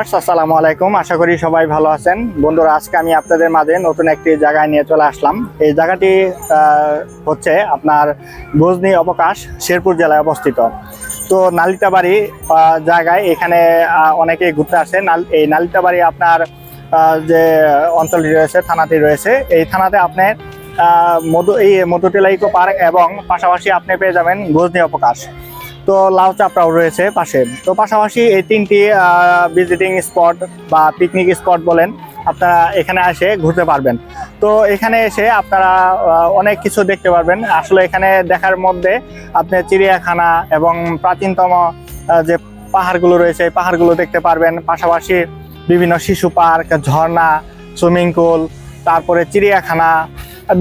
Viewers আসসালামু আলাইকুম। আশা করি সবাই ভালো আছেন। বন্ধুরা আজকে আমি আপনাদের মাঝে নতুন একটি জায়গায় নিয়ে চলে আসলাম। এই জায়গাটি হচ্ছে আপনার গজনি অবকাশ শেরপুর জেলায় অবস্থিত। তো নালিতাবাড়ি জায়গায় এখানে আহ, অনেকেই ঘুরতে আসে। এই নালিতাবাড়ি আপনার যে অঞ্চলটি রয়েছে থানাটি রয়েছে। এই থানাতে আপনি মধু এই মধুটিলা ইকো পার্ক এবং পাশাপাশি আপনি পেয়ে যাবেন গজনি অবকাশ। তো লাউ চাপড়াও রয়েছে পাশে। তো পাশাপাশি এই তিনটি ভিজিটিং স্পট বা পিকনিক স্পট বলেন, আপনারা এখানে এসে ঘুরতে পারবেন। তো এখানে এসে আপনারা অনেক কিছু দেখতে পারবেন। আসলে এখানে দেখার মধ্যে আপনি চিড়িয়াখানা এবং প্রাচীনতম যে পাহাড়গুলো রয়েছে, এই পাহাড়গুলো দেখতে পারবেন। পাশাপাশি বিভিন্ন শিশু পার্ক, ঝর্ণা, সুইমিং পুল, তারপরে চিড়িয়াখানা,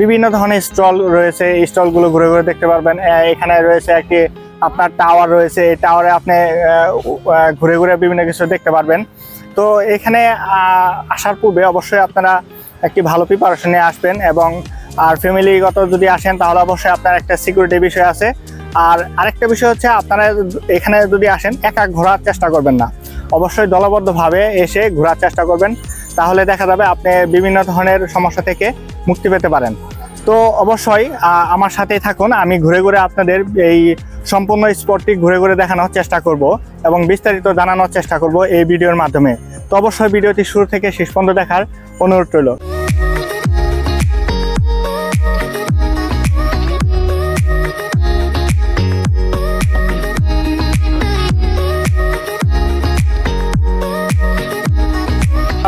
বিভিন্ন ধরনের স্টল রয়েছে। স্টলগুলো ঘুরে ঘুরে দেখতে পারবেন। এখানে রয়েছে একটি আপনার টাওয়ার রয়েছে, এই টাওয়ারে আপনি ঘুরে ঘুরে বিভিন্ন কিছু দেখতে পারবেন। তো এখানে আসার পূর্বে অবশ্যই আপনারা একটি ভালো প্রিপারেশন নিয়ে আসবেন এবং আর ফ্যামিলিগত যদি আসেন, তাহলে অবশ্যই আপনার একটা সিকিউরিটি বিষয় আছে। আর আরেকটা বিষয় হচ্ছে, আপনারা এখানে যদি আসেন, একা ঘোরার চেষ্টা করবেন না। অবশ্যই দলবদ্ধভাবে এসে ঘোরার চেষ্টা করবেন। তাহলে দেখা যাবে আপনি বিভিন্ন ধরনের সমস্যা থেকে মুক্তি পেতে পারেন। তো অবশ্যই আমার সাথেই থাকুন। আমি ঘুরে ঘুরে আপনাদের এই সম্পূর্ণ স্পটটি ঘুরে ঘুরে দেখানোর চেষ্টা করব এবং বিস্তারিত জানানোর চেষ্টা করব এই ভিডিওর মাধ্যমে। তো অবশ্যই ভিডিওটি শুরু থেকে শেষ পর্যন্ত দেখার অনুরোধ রইল।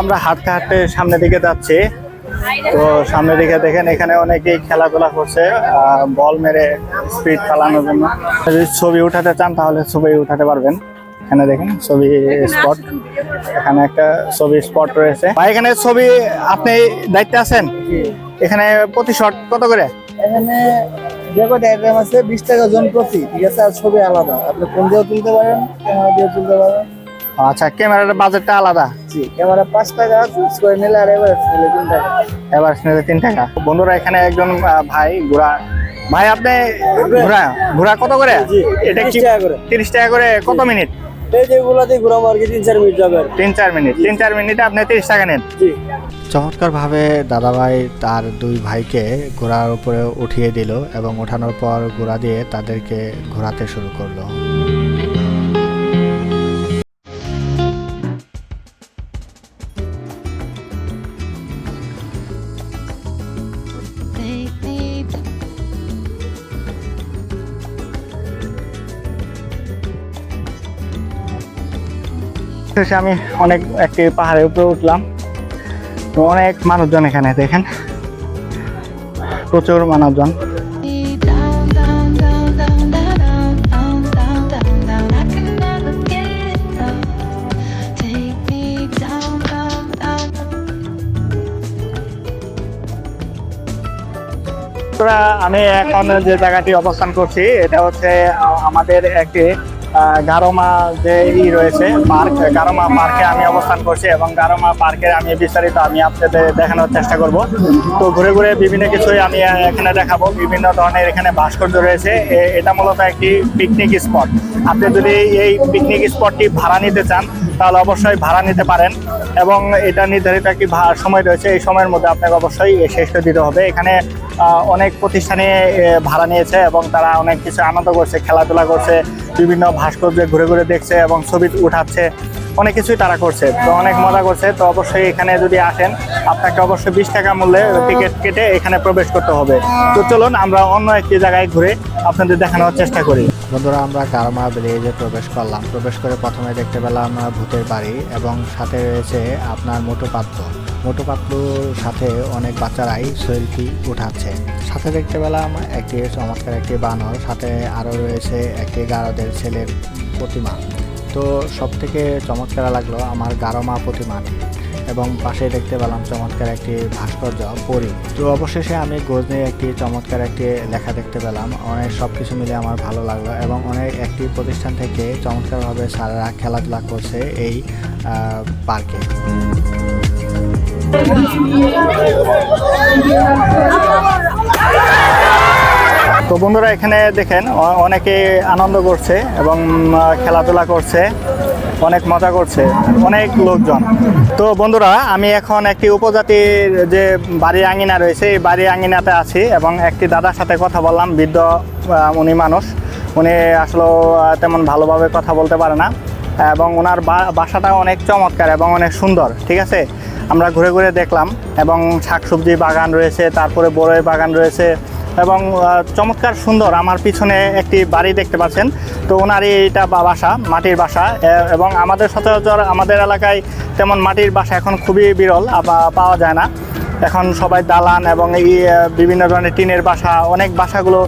আমরা হাঁটতে হাঁটতে সামনের দিকে যাচ্ছি। তো সামনের দিকে দেখেন এখানে অনেকেই খেলাধুলা করছে বল মেরে স্পিড চালানোর জন্য। যদি ছবি উঠাতে চান তাহলে ছবি উঠাতে পারবেন। এখানে দেখেন ছবি স্পট এখানে একটা ছবি স্পট রয়েছে। ভাই এখানে ছবি আপনি দায়িত্বে আছেন? এখানে প্রতি শট কত করে? এখানে কটা আছে বিশ টাকা জন প্রতি ঠিক আছে? আর ছবি আলাদা। আপনি ফোন দিয়েও তুলতে পারেন ক্যামেরা দিয়েও তুলতে পারেন। আচ্ছা ক্যামেরার বাজেটটা আলাদা? জি ক্যামেরা পাঁচ টাকা করে নিলে আর এবার নিলে তিন টাকা। এবার নিলে তিন টাকা। বন্ধুরা এখানে একজন ভাই ঘোড়া। ভাই আপনি ঘোড়া। ঘোড়া? কত করে? জি, এটা কি 30 টাকা করে। তিরিশ টাকা করে কত মিনিট? এই যেগুলোতে ঘুরাবো আর কি তিন চার মিনিট যাবে আর কি। তিন চার মিনিট। তিন চার মিনিটে আপনি তিরিশ টাকা নেন। জি। চমৎকারভাবে দাদাভাই তার দুই ভাইকে ঘোড়ার উপরে উঠিয়ে দিল এবং ওঠানোর পর ঘোড়া দিয়ে তাদেরকে ঘোরাতে শুরু করল। শেষে আমি অনেক একটি পাহাড়ের উপরে উঠলাম। অনেক মানুষজন এখানে, দেখেন। প্রচুর মানুষজন। আমি এখন যে জায়গাটি অবস্থান করছি, এটা হচ্ছে আমাদের একটি গারোমা যে ই রয়েছে, পার্ক, গারোমা পার্কে আমি অবস্থান করছি এবং গারোমা পার্কে আমি বিস্তারিত আমি আপনাদের দেখানোর চেষ্টা করব। তো ঘুরে ঘুরে বিভিন্ন কিছুই আমি এখানে দেখাবো। বিভিন্ন ধরনের এখানে ভাস্কর্য রয়েছে। এটা মূলত একটি পিকনিক স্পট আপনি যদি এই পিকনিক স্পটটি ভাড়া নিতে চান তাহলে অবশ্যই ভাড়া নিতে পারেন এবং এটা নির্ধারিত একটি সময় রয়েছে, এই সময়ের মধ্যে আপনাকে অবশ্যই শেষ করে দিতে হবে। এখানে অনেক প্রতিষ্ঠানে ভাড়া নিয়েছে এবং তারা অনেক কিছু আনন্দ করছে, খেলাধুলা করছে, বিভিন্ন ভাস্কর্য ঘুরে ঘুরে দেখছে এবং ছবি উঠাচ্ছে। অনেক কিছুই তারা করছে, তো অনেক মজা করছে। তো অবশ্যই এখানে যদি আসেন, আপনাকে অবশ্যই বিশ টাকা মূল্যে টিকিট কেটে এখানে প্রবেশ করতে হবে। তো চলুন, আমরা অন্য একটি জায়গায় ঘুরে আপনাদের দেখানোর চেষ্টা করি। বন্ধুরা, আমরা গারমা ভিলেজে প্রবেশ করলাম। প্রবেশ করে প্রথমে দেখতে পেলাম ভূতের বাড়ি এবং সাথে রয়েছে আপনার মোটু পাত্র মোটু পাতলুর সাথে অনেক বাচ্চারাই সেলফি উঠাচ্ছে। সাথে দেখতে পেলাম একটি চমৎকার একটি বানর, সাথে আরও রয়েছে একটি গারদের ছেলের প্রতিমা। তো সব থেকে চমৎকার লাগল আমার গারমা প্রতিমাটি এবং পাশে দেখতে পেলাম চমৎকার একটি ভাস্কর্য, পরি। তো অবশেষে আমি গজনে একটি চমৎকার একটি লেখা দেখতে পেলাম। অনেক সব কিছু মিলে আমার ভালো লাগল এবং অনেক একটি প্রতিষ্ঠান থেকে চমৎকারভাবে স্যারেরা খেলাধুলা করছে এই পার্কে। বন্ধুরা এখানে দেখেন অনেকে আনন্দ করছে এবং খেলাধুলা করছে, অনেক মজা করছে, অনেক লোকজন। তো বন্ধুরা, আমি এখন একটি উপজাতির যে বাড়ি আঙিনা রয়েছে, এই বাড়ি আঙিনাতে আছি এবং একটি দাদার সাথে কথা বললাম, বৃদ্ধ উনি মানুষ। উনি আসলে তেমন ভালোভাবে কথা বলতে পারে না। এবং ওনার বাসাটা অনেক চমৎকার এবং অনেক সুন্দর, ঠিক আছে? আমরা ঘুরে ঘুরে দেখলাম এবং শাকসবজি বাগান রয়েছে, তারপরে বড়ই বাগান রয়েছে এবং চমৎকার সুন্দর আমার পিছনে একটি বাড়ি দেখতে পাচ্ছেন। তো ওনার এটা বাসা, মাটির বাসা এবং আমাদের সচরাচর আমাদের এলাকায় তেমন মাটির বাসা এখন খুবই বিরল পাওয়া যায় না। এখন সবাই দালান এবং এই বিভিন্ন ধরনের টিনের বাসা, অনেক বাসাগুলো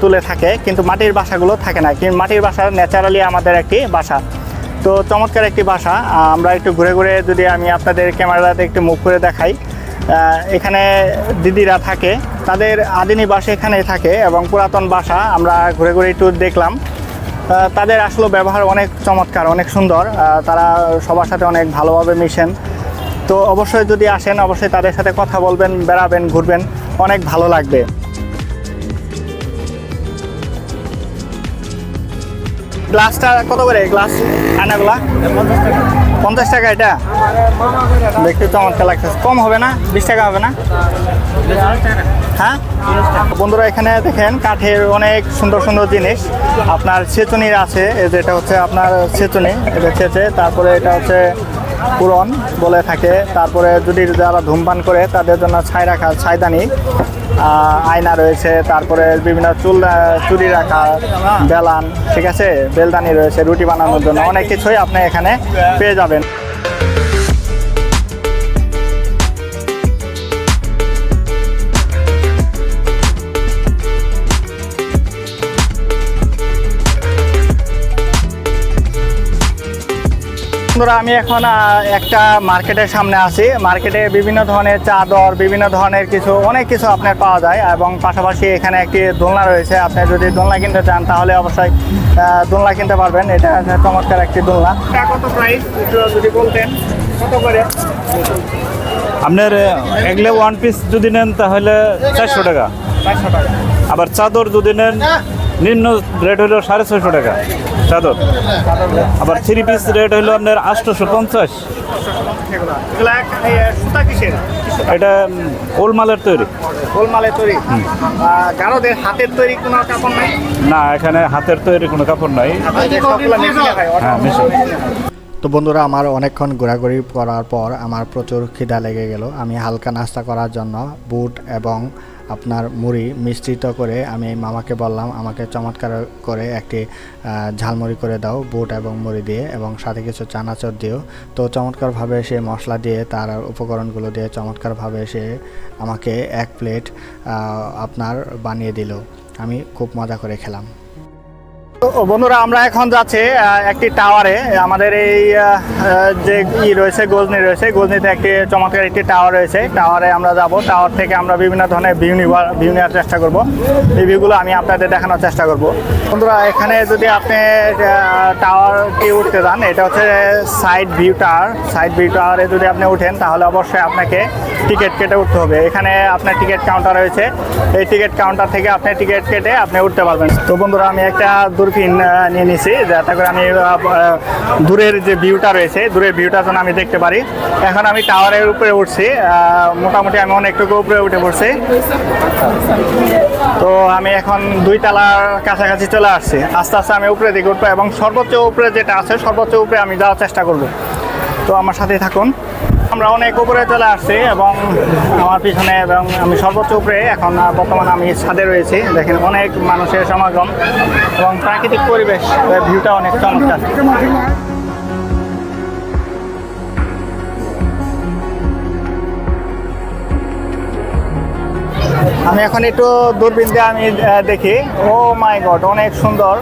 তুলে থাকে, কিন্তু মাটির বাসাগুলো থাকে না। কিন্তু মাটির বাসা ন্যাচারালি আমাদের একটি বাসা। তো চমৎকার একটি বাসা আমরা একটু ঘুরে ঘুরে যদি আমি আপনাদের ক্যামেরাতে একটু মুখ করে দেখাই এখানে দিদিরা থাকে। তাদের আদিনী বাসা এখানে থাকে এবং পুরাতন বাসা আমরা ঘুরে ঘুরে একটু দেখলাম। তাদের আসলে ব্যবহার অনেক চমৎকার, অনেক সুন্দর। তারা সবার সাথে অনেক ভালোভাবে মিশেন। তো অবশ্যই যদি আসেন, অবশ্যই তাদের সাথে কথা বলবেন, বেড়াবেন, ঘুরবেন। অনেক ভালো লাগবে। গ্লাসটা কত করে? গ্লাস আয়নাগুলা পঞ্চাশ টাকা। এটা? দেখতে চমৎকার লাগতেছে কম হবে না? বিশ টাকা হবে না? হ্যাঁ? বন্ধুরা, এখানে দেখেন কাঠের অনেক সুন্দর সুন্দর জিনিস। আপনার ছেচুনির আছে যেটা হচ্ছে আপনার ছেচুনি, এটা ছেচে, তারপরে এটা হচ্ছে পুরন বলে থাকে। তারপরে যদি যারা ধূমপান করে, তাদের জন্য ছাই রাখা, ছাইদানি। আয়না রয়েছে, তারপরে বিভিন্ন চুল চুরি রাখা, বেলান, ঠিক আছে? বেলদানি রয়েছে, রুটি বানানোর জন্য। অনেক কিছুই আপনি এখানে পেয়ে যাবেন। বন্ধুরা আমি এখন একটা মার্কেটের সামনে আছি। মার্কেটে বিভিন্ন ধরনের চাদর বিভিন্ন ধরনের কিছু অনেক কিছু আপনার পাওয়া যায় এবং পাশাপাশি এখানে একটি দোলনা রয়েছে। আপনি যদি দোলনা কিনতে চান তাহলে অবশ্যই দোলনা কিনতে পারবেন। এটা চমৎকার একটি দোলনা। কত প্রাইস যদি বলতেন কত করে? আপনার এগলে ওয়ান পিস যদি নেন তাহলে চারশো টাকা। চারশো টাকা। আবার চাদর যদি নেন নিম্ন রেট হলো সাড়ে ছয়শো টাকা। চাদর। আবার থ্রি পিস রেট হলো আপনার আটশোশো পঞ্চাশ। এটা উম, ওলমালের তৈরি। গোলমালের তৈরি? গারদের হাতের তৈরি কোনো কাপড় নাই? না এখানে হাতের তৈরি কোনো কাপড় নাই। হয় তো বন্ধুরা আমার অনেকক্ষণ ঘোরাঘুরি করার পর আমার প্রচুর খিদা লেগে গেল। আমি হালকা নাস্তা করার জন্য বুট এবং আপনার মুড়ি মিশ্রিত করে আমি মামাকে বললাম, আমাকে চমৎকার করে একটি ঝালমুড়ি করে দাও, বুট এবং মুড়ি দিয়ে এবং সাথে কিছু চানাচুর দিও। তো চমৎকারভাবে সে মশলা দিয়ে তার উপকরণগুলো দিয়ে চমৎকারভাবে সে আমাকে এক প্লেট আপনার বানিয়ে দিল। আমি খুব মজা করে খেলাম। বন্ধুরা, আমরা এখন যাচ্ছি একটি টাওয়ারে। আমাদের এই যে ই রয়েছে, গজনি রয়েছে, গজনিতে একটি চমৎকার একটি টাওয়ার রয়েছে। টাওয়ারে আমরা যাব। টাওয়ার থেকে আমরা বিভিন্ন ধরনের ভিউ নিবার, ভিউ নেওয়ার চেষ্টা করব। এই ভিউগুলো আমি আপনাদের দেখানোর চেষ্টা করব। বন্ধুরা, এখানে যদি আপনি টাওয়ারটি উঠতে যান, এটা হচ্ছে side view tower side view টাওয়ারে যদি আপনি উঠেন, তাহলে অবশ্যই আপনাকে টিকিট কেটে উঠতে হবে। এখানে আপনার টিকিট কাউন্টার রয়েছে। এই টিকিট কাউন্টার থেকে আপনি টিকিট কেটে আপনি উঠতে পারবেন। তো বন্ধুরা, আমি একটা দূরবীন আহ, নিয়ে নিছি যাতে করে আমি দূরের যে ভিউটা রয়েছে দূরের ভিউটা যেন আমি দেখতে পারি। এখন আমি টাওয়ারের উপরে উঠছি মোটামুটি আমি অনেকটুকু উপরে উঠে পড়ছি। তো আমি এখন দুই তলার কাছাকাছি চলে আসছি। আস্তে আস্তে আমি উপরে দিকে উঠবো এবং সর্বোচ্চ উপরে যেটা আছে সর্বোচ্চ উপরে আমি যাওয়ার চেষ্টা করব। তো আমার সাথেই থাকুন। আমরা অনেক উপরে চলে আসছি এবং আমার পিছনে এবং আমি সর্বোচ্চ উপরে। এখন বর্তমানে আমি ছাদে রয়েছি। দেখেন অনেক মানুষের সমাগম এবং প্রাকৃতিক পরিবেশ ভিউটা অনেক চমৎকার। আমি এখন একটু দূরবীন দিয়ে আমি দেখি। ও মাই গড, অনেক সুন্দর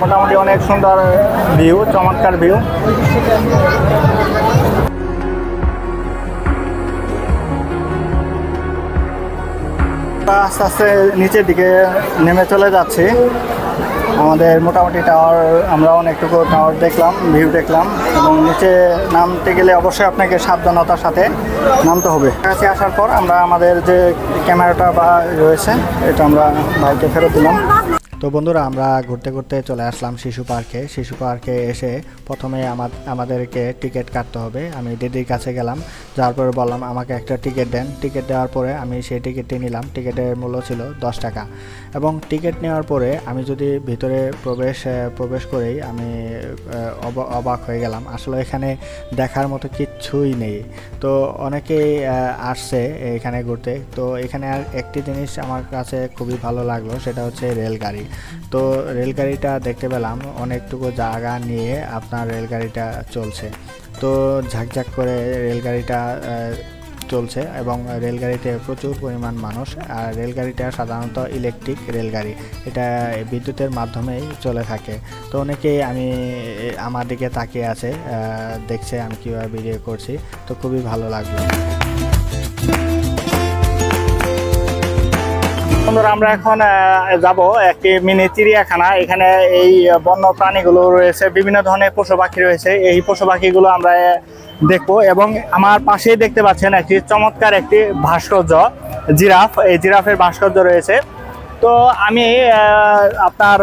মোটামুটি অনেক সুন্দর ভিউ চমৎকার ভিউ আস্তে আস্তে নিচের দিকে নেমে চলে যাচ্ছি। আমাদের মোটামুটি টাওয়ার আমরা অনেকটুকু টাওয়ার দেখলাম ভিউ দেখলাম এবং নিচে নামতে গেলে অবশ্যই আপনাকে সাবধানতার সাথে নামতে হবে। কাছে আসার পর আমরা আমাদের যে ক্যামেরাটা বা রয়েছে, এটা আমরা ভাইকে ফেরত দিলাম। তো বন্ধুরা, আমরা ঘুরতে ঘুরতে চলে আসলাম শিশু পার্কে। শিশু পার্কে এসে প্রথমে আমা- আমাদেরকে টিকিট কাটতে হবে। আমি দিদির কাছে গেলাম, যাওয়ার পরে বললাম, আমাকে একটা টিকিট দেন। টিকিট দেওয়ার পরে আমি সেই টিকিটটি নিলাম। টিকিটের মূল্য ছিল দশ টাকা। এবং টিকিট নেওয়ার পরে আমি যদি ভিতরে প্রবেশ প্রবেশ করেই আমি অবাক হয়ে গেলাম। আসলে এখানে দেখার মতো কিচ্ছুই নেই। তো অনেকেই আসছে এখানে ঘুরতে। তো এখানে আর একটি জিনিস আমার কাছে খুবই ভালো লাগল, সেটা হচ্ছে রেলগাড়ি। তো রেলগাড়িটা দেখতে পেলাম। অনেকটুকু জায়গা নিয়ে আপনার রেলগাড়িটা চলছে। তো ঝাকঝাক করে রেলগাড়িটা চলছে এবং রেলগাড়িতে প্রচুর পরিমাণ মানুষ। আর রেলগাড়িটা সাধারণত ইলেকট্রিক রেলগাড়ি। এটা বিদ্যুতের মাধ্যমেই চলে থাকে। তো অনেকেই আমি আমার দিকে তাকিয়ে আছে দেখছে আমি কীভাবে ভিডিও করছি। তো খুবই ভালো লাগল। বন্ধুরা, আমরা এখন যাব একটি মিনি চিড়িয়াখানা। এখানে এই বন্য প্রাণীগুলো রয়েছে, বিভিন্ন ধরনের পশু পাখি রয়েছে। এই পশু পাখিগুলো আমরা দেখব এবং আমার পাশেই দেখতে পাচ্ছেন একটি চমৎকার একটি ভাস্কর্য, জিরাফ। এই জিরাফের ভাস্কর্য রয়েছে। তো আমি আপনার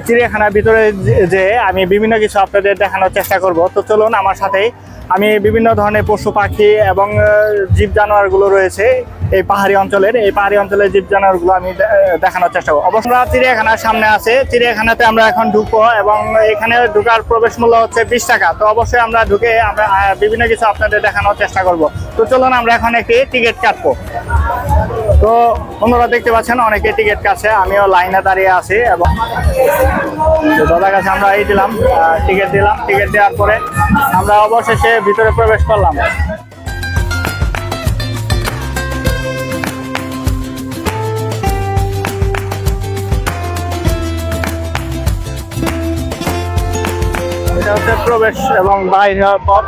চিড়িয়াখানার ভিতরে যে- আমি বিভিন্ন কিছু আপনাদের দেখানোর চেষ্টা করব। তো চলুন আমার সাথেই আমি বিভিন্ন ধরনের পশু পাখি এবং জীব জানোয়ারগুলো রয়েছে এই পাহাড়ি অঞ্চলের। এই পাহাড়ি অঞ্চলের জীব জানোয়ারগুলো আমি দেখানোর চেষ্টা করব। অবশ্য চিড়িয়াখানার সামনে আছে। চিড়িয়াখানাতে আমরা এখন ঢুকবো এবং এখানে ঢুকার প্রবেশ মূল্য হচ্ছে বিশ টাকা। তো অবশ্যই আমরা ঢুকে আমরা বিভিন্ন কিছু আপনাদের দেখানোর চেষ্টা করব। তো চলুন আমরা এখন একটি টিকিট কাটবো। তো বন্ধুরা দেখতে পাচ্ছেন, অনেকে টিকিট কাছে, আমিও লাইনে দাঁড়িয়ে আছি এবং দাদার কাছে আমরা এই দিলাম টিকিট দিলাম। টিকিট দেওয়ার পরে আমরা অবশেষে ভিতরে প্রবেশ করলাম। প্রবেশ এবং বাইরে হওয়ার পথ।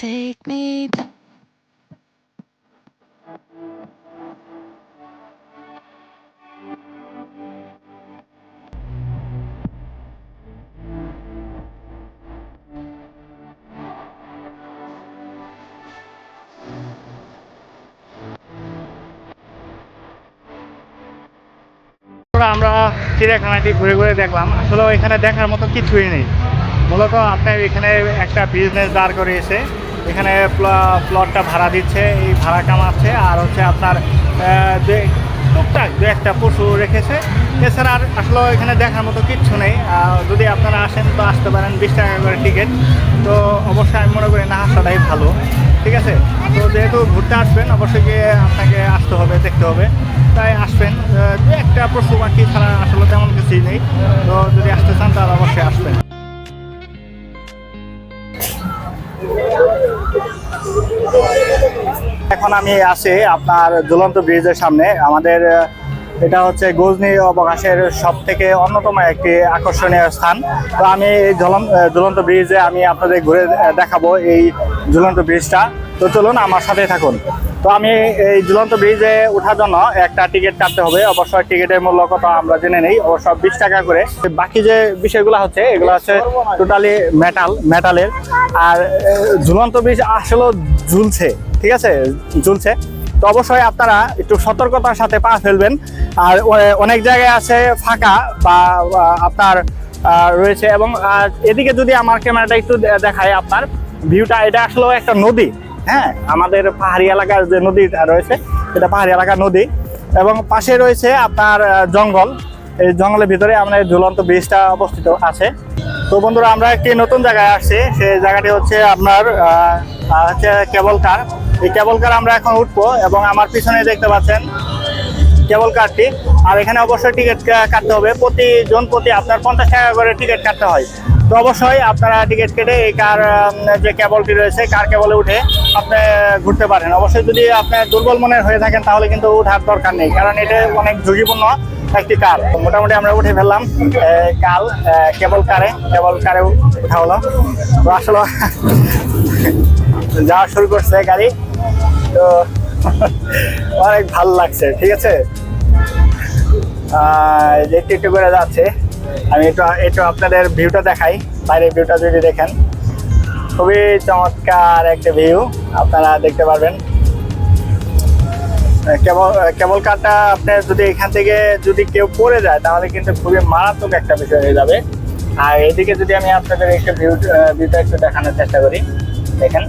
Take me তারপরে আমরা চিড়িয়াখানাটি ঘুরে ঘুরে দেখলাম। আসলে এখানে দেখার মতো কিছুই নেই। মূলত আপনার এখানে একটা বিজনেস দাঁড় করিয়েছে। এখানে প্ল- প্লটটা ভাড়া দিচ্ছে, এই ভাড়া কামাচ্ছে, আর হচ্ছে আপনার টুকটাক দু একটা পশু রেখেছে। এছাড়া আর আসলে এখানে দেখার মতো কিচ্ছু নেই। যদি আপনারা আসেন তো আসতে পারেন, বিশ টাকা করে টিকিট, তো অবশ্যই আমি মনে করি না, আসাটাই ভালো, ঠিক আছে? তো যেহেতু ঘুরতে আসবেন, অবশ্যই গিয়ে আপনাকে আসতে হবে, দেখতে হবে। তাই আসবেন দু একটা পশু পাখি ছাড়া আসলে তেমন কিছুই নেই। তো যদি আসতে চান, তাহলে অবশ্যই আসবেন। এখন আমি আছি আপনার ঝুলন্ত ব্রিজের সামনে। আমাদের এটা হচ্ছে গজনি অবকাশের সব থেকে অন্যতম একটি আকর্ষণীয় স্থান। তো আমি এই ঝুলন- ঝুলন্ত ব্রিজে আমি আপনাদের ঘুরে দেখাবো এই ঝুলন্ত ব্রিজটা। তো চলুন আমার সাথে থাকুন। তো আমি এই ঝুলন্ত ব্রিজে ওঠার জন্য একটা টিকিট কাটতে হবে। অবশ্যই টিকিটের মূল্য কত আমরা জেনে নেই। অবশ্য বিশ টাকা করে। বাকি যে বিষয়গুলো হচ্ছে, এগুলো হচ্ছে টোটালি মেটাল মেটালের আর ঝুলন্ত ব্রিজ আসলেও ঝুলছে, ঠিক আছে? ঝুলছে। তো অবশ্যই আপনারা একটু সতর্কতার সাথে পা ফেলবেন। আর অনেক জায়গায় আছে ফাঁকা বা আপনার রয়েছে এবং এদিকে যদি আমার ক্যামেরাটা একটু দেখায় আপনার, ভিউটা, এটা আসলে একটা নদী হ্যাঁ? আমাদের পাহাড়ি এলাকার যে নদী রয়েছে, এটা পাহাড়ি এলাকার নদী এবং পাশে রয়েছে আপনার জঙ্গল। এই জঙ্গলের ভিতরে আমাদের ঝুলন্ত ব্রিজটা অবস্থিত আছে। তো বন্ধুরা, আমরা একটি নতুন জায়গায় আসছি। সেই জায়গাটি হচ্ছে আপনার হচ্ছে কেবল কার। এই কেবল কার আমরা এখন উঠবো এবং আমার পিছনে দেখতে পাচ্ছেন কেবল কারটি আর এখানে অবশ্যই টিকিট কাটতে হবে। প্রতিজন প্রতি আপনার পঞ্চাশ টাকা করে টিকিট কাটতে হয়। তো অবশ্যই আপনারা টিকিট কেটে এই কার যে কেবলটি রয়েছে কার কেবলে উঠে আপনি ঘুরতে পারেন। অবশ্যই যদি আপনি দুর্বল মনের হয়ে থাকেন, তাহলে কিন্তু উঠার দরকার নেই। কারণ এটা অনেক ঝুঁকিপূর্ণ একটি কার মোটামুটি আমরা উঠে ফেললাম কাল কেবল কারে কেবল কারে উঠা হলো। তো আসলে, যাওয়া শুরু করছে গাড়ি। তো, অনেক ভালো লাগছে, ঠিক আছে? একটু একটু করে যাচ্ছে। আমি একটু একটু আপনাদের ভিউটা দেখাই, বাইরের ভিউটা যদি দেখেন। খুবই চমৎকার একটা ভিউ আপনারা দেখতে পারবেন। কেবল কেবল কারটা আপনার যদি এখান থেকে যদি কেউ পড়ে যায়, তাহলে কিন্তু খুবই মারাত্মক একটা বিষয় হয়ে যাবে। আর এদিকে যদি আমি আপনাদের একটা ভিউ ভিউটা একটু দেখানোর চেষ্টা করি, দেখেন।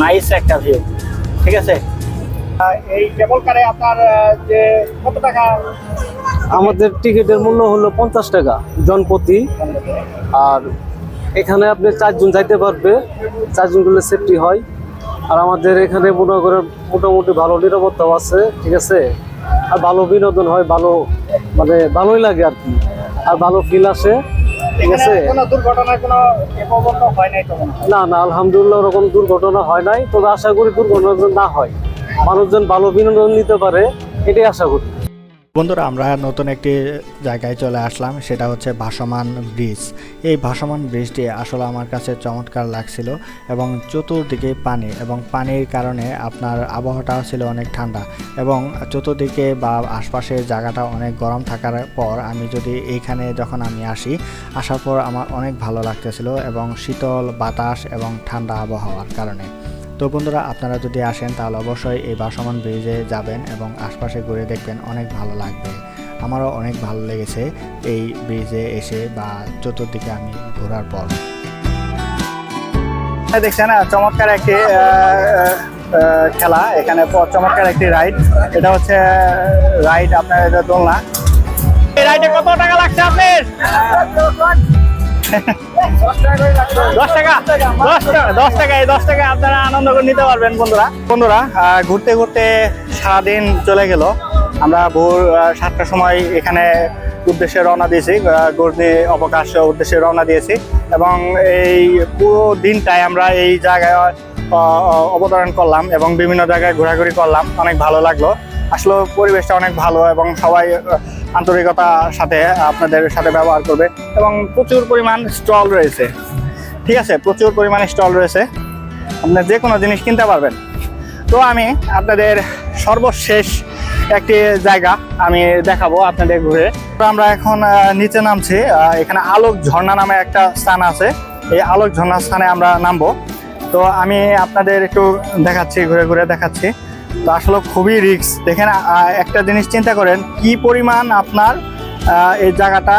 নাইস একটা ভিউ ঠিক আছে? এই কেবল কারে আপনার যে কত টাকা? আমাদের টিকিটের মূল্য হলো পঞ্চাশ টাকা জনপ্রতি আর এখানে আপনি চারজন যাইতে পারবে চারজনগুলো সেফটি হয়। আর আমাদের এখানে মনে করেন মোটামুটি ভালো নিরাপত্তাও আছে ঠিক আছে? আর ভালো বিনোদন হয় ভালো মানে ভালোই লাগে আর কি। আর ভালো ফিল আসে। ঠিক আছে। কোনো দুর্ঘটনা কোনো হয় নাই তো। না না আলহামদুলিল্লাহ ওরকম দুর্ঘটনা হয় নাই তবে আশা করি দুর্ঘটনা না হয়। মানুষজন ভালো বিনোদন নিতে পারে এটাই আশা করি। বন্ধুরা, আমরা নতুন একটি জায়গায় চলে আসলাম, সেটা হচ্ছে ভাসমান ব্রিজ। এই ভাসমান ব্রিজটি আসলে আমার কাছে চমৎকার লাগছিল এবং চতুর্দিকে পানি এবং পানির কারণে আপনার আবহাওয়াটা ছিল অনেক ঠান্ডা এবং চতুর্দিকে বা আশপাশের জায়গাটা অনেক গরম থাকার পর আমি যদি এইখানে যখন আমি আসি, আসার পর আমার অনেক ভালো লাগতেছিল এবং শীতল বাতাস এবং ঠান্ডা আবহাওয়ার কারণে। তো বন্ধুরা আপনারা যদি আসেন তাহলে অবশ্যই এই বাসমান ব্রিজে যাবেন এবং আশপাশে ঘুরে দেখবেন অনেক ভালো লাগবে। আমারও অনেক ভালো লেগেছে এই ব্রিজে এসে বা চতুর্দিকে আমি ঘোরার পর। দেখছেন চমৎকার একটি খেলা। এখানে চমৎকার একটি রাইড। এটা হচ্ছে রাইড আপনার এটা দোলনা। এই রাইডে কত টাকা লাগছে আপনার? দশ টাকা? দশ টাকা দশ টাকা এই দশ টাকা আপনারা আনন্দ করে নিতে পারবেন, বন্ধুরা। বন্ধুরা ঘুরতে ঘুরতে সারাদিন চলে গেল। আমরা ভোর সাতটার সময় এখানে উদ্দেশ্যে রওনা দিয়েছি গর্দি অবকাশ উদ্দেশ্যে রওনা দিয়েছি এবং এই পুরো দিনটাই আমরা এই জায়গায় অবতরণ করলাম এবং বিভিন্ন জায়গায় ঘোরাঘুরি করলাম। অনেক ভালো লাগল। আসলে পরিবেশটা অনেক ভালো এবং সবাই আন্তরিকতার সাথে আপনাদের সাথে ব্যবহার করবে এবং প্রচুর পরিমাণ স্টল রয়েছে। ঠিক আছে, প্রচুর পরিমাণে স্টল রয়েছে। আপনি যে কোনো জিনিস কিনতে পারবেন। তো আমি আপনাদের সর্বশেষ একটি জায়গা আমি দেখাবো আপনাদের ঘুরে। তো আমরা এখন নিচে নামছি। এখানে আলোক ঝর্ণা নামে একটা স্থান আছে। এই আলোক ঝর্ণা স্থানে আমরা নামবো। তো আমি আপনাদের একটু দেখাচ্ছি, ঘুরে ঘুরে দেখাচ্ছি। তো আসলে খুবই রিস্ক দেখেন একটা জিনিস চিন্তা করেন, কি পরিমাণ আপনার এই জায়গাটা,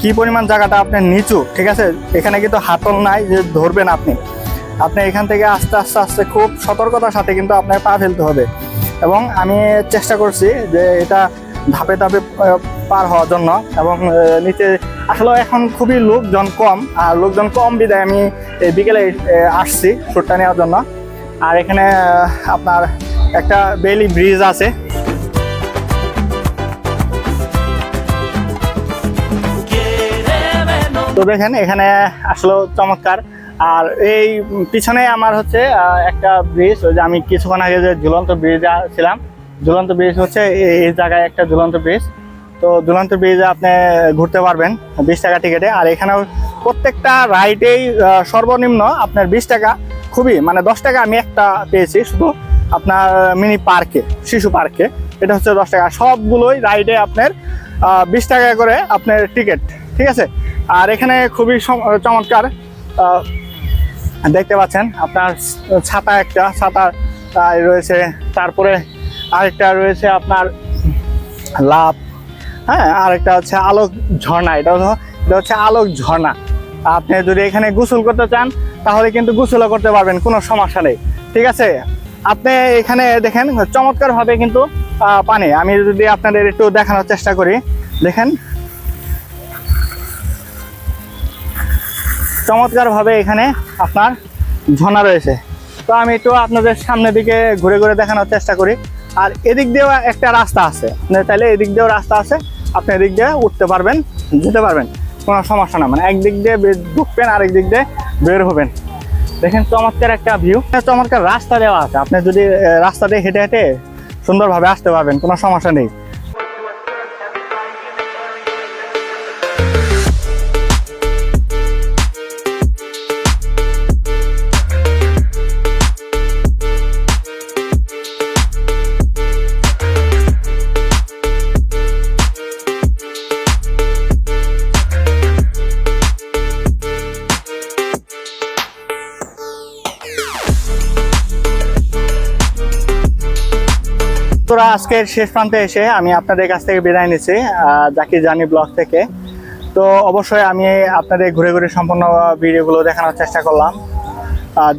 কি পরিমাণ জায়গাটা আপনার নিচু, ঠিক আছে? এখানে কিন্তু হাতল নাই যে ধরবেন আপনি। আপনি এখান থেকে আস্তে আস্তে আস্তে খুব সতর্কতার সাথে কিন্তু আপনার পা ফেলতে হবে। এবং আমি চেষ্টা করছি যে এটা ধাপে ধাপে পার হওয়ার জন্য এবং নিচে, আসলে এখন খুবই লোকজন কম, আর লোকজন কম বিদায় আমি বিকেলে আসছি, শ্যুটটা নেওয়ার জন্য। আর এখানে আপনার একটা বেলি ব্রিজ আছে। তো দেখেন, এখানে আসলে চমৎকার। আর এই পিছনে আমার হচ্ছে একটা ব্রিজ। যে আমি কিছুক্ষণ আগে যে ঝুলন্ত ব্রিজ ছিলাম, ঝুলন্ত ব্রিজ হচ্ছে এই জায়গায় একটা ঝুলন্ত ব্রিজ। তো ঝুলন্ত ব্রিজে আপনি ঘুরতে পারবেন বিশ টাকা টিকিটে। আর এখানেও প্রত্যেকটা রাইডেই সর্বনিম্ন আপনার বিশ টাকা। খুবই মানে দশ টাকা আমি একটা পেয়েছি শুধু আপনার মিনি পার্কে শিশু পার্কে এটা হচ্ছে দশ টাকা। সবগুলোই রাইডে আপনার বিশ টাকা করে আপনার টিকিট ঠিক আছে? আর এখানে খুবই চমৎকার দেখতে পাচ্ছেন আপনার ছাতা একটা, ছাতা রয়েছে। তারপরে আরেকটা রয়েছে আপনার লাভ হ্যাঁ? আরেকটা হচ্ছে আলোক ঝর্ণা। এটা এটা হচ্ছে আলোক ঝর্ণা। আপনি যদি এখানে গোসল করতে চান, তাহলে কিন্তু গোসলও করতে পারবেন, কোনো সমস্যা নেই। ঠিক আছে? আপনি এখানে দেখেন, চমৎকারভাবে কিন্তু পানি। আমি যদি আপনাদের একটু দেখানোর চেষ্টা করি, দেখেন। চমৎকারভাবে এখানে আপনার ঝর্ণা রয়েছে। তো আমি একটু আপনাদের সামনের দিকে ঘুরে ঘুরে দেখানোর চেষ্টা করি। আর এদিক দিয়েও একটা রাস্তা আছে। তাহলে এদিক দিয়েও রাস্তা আছে, আপনি এদিক দিয়ে উঠতে পারবেন, যেতে পারবেন। কোনো সমস্যা না মানে একদিক দিয়ে বের ঢুকবেন, আরেক দিক দিয়ে বের হবেন। দেখেন চমৎকার একটা ভিউ চমৎকার রাস্তা দেওয়া আছে। আপনি যদি রাস্তা দিয়ে হেঁটে হেঁটে সুন্দরভাবে আসতে পারবেন, কোনো সমস্যা নেই। বন্ধুরা, আজকের শেষ প্রান্তে এসে আমি আপনাদের কাছ থেকে বিদায় নিচ্ছি জাকির জানি ব্লগ থেকে। তো অবশ্যই আমি আপনাদের ঘুরে ঘুরে সম্পূর্ণ ভিডিওগুলো দেখানোর চেষ্টা করলাম।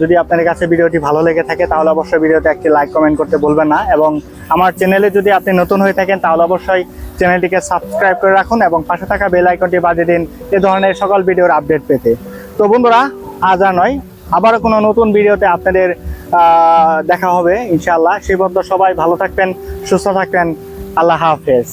যদি আপনাদের কাছে ভিডিওটি ভালো লেগে থাকে, তাহলে অবশ্যই ভিডিওতে একটি লাইক কমেন্ট করতে ভুলবেন না। এবং আমার চ্যানেলে যদি আপনি নতুন হয়ে থাকেন, তাহলে অবশ্যই চ্যানেলটিকে সাবস্ক্রাইব করে রাখুন এবং পাশে থাকা বেল আইকনটি বাজিয়ে দিন, এ ধরনের সকল ভিডিওর আপডেট পেতে। তো বন্ধুরা, আজ আর নয়। আবারও কোনো নতুন ভিডিওতে আপনাদের দেখা হবে, ইনশাআল্লাহ। সেই পর্যন্ত সবাই ভালো থাকবেন, সুস্থ থাকবেন। আল্লাহ হাফেজ।